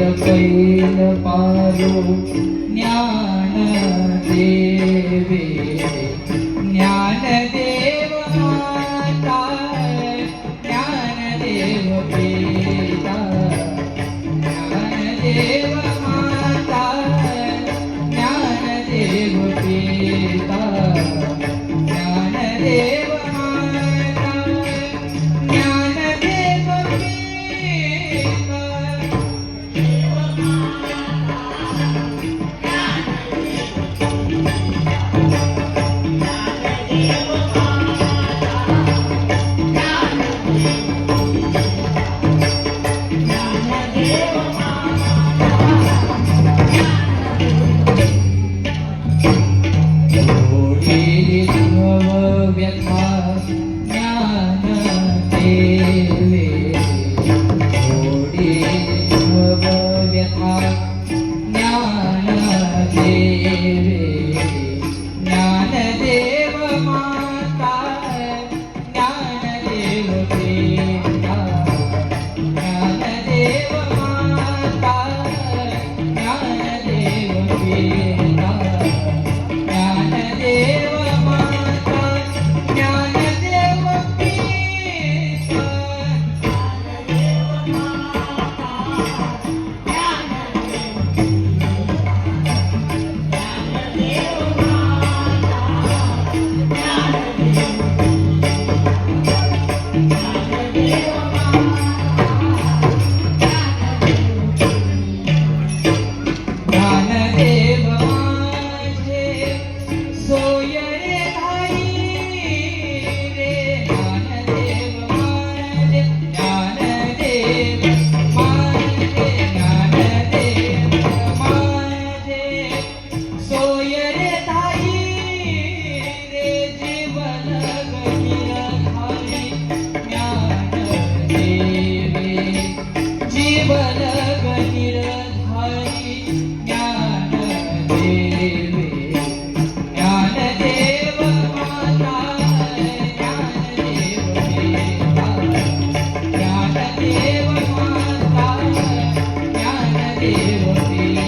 पैल पारो ज्ञान दे khi thương việt nam Thank you.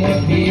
Thank.